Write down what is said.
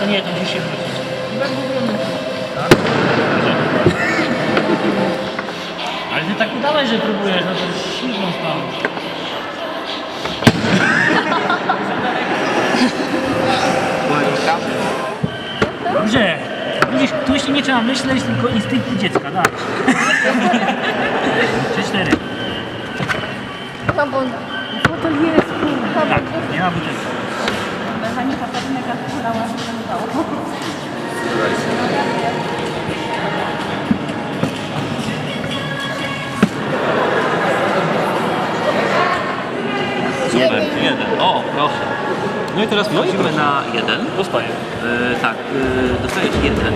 to nie, to musisz się wrócić. Tak. Tak? Ale ty tak udałeś, że próbujesz, no to śmigną tam. Dobrze. Widzisz, tu jeszcze nie trzeba myśleć, tylko instynkty dziecka, tak. Trzy, cztery. No bo fotel jest kurwa. Tak, nie ma butelki. Super, jeden. O, proszę. No i teraz wchodzimy na jeden. Dostaję. E, tak, e, dostajesz jeden.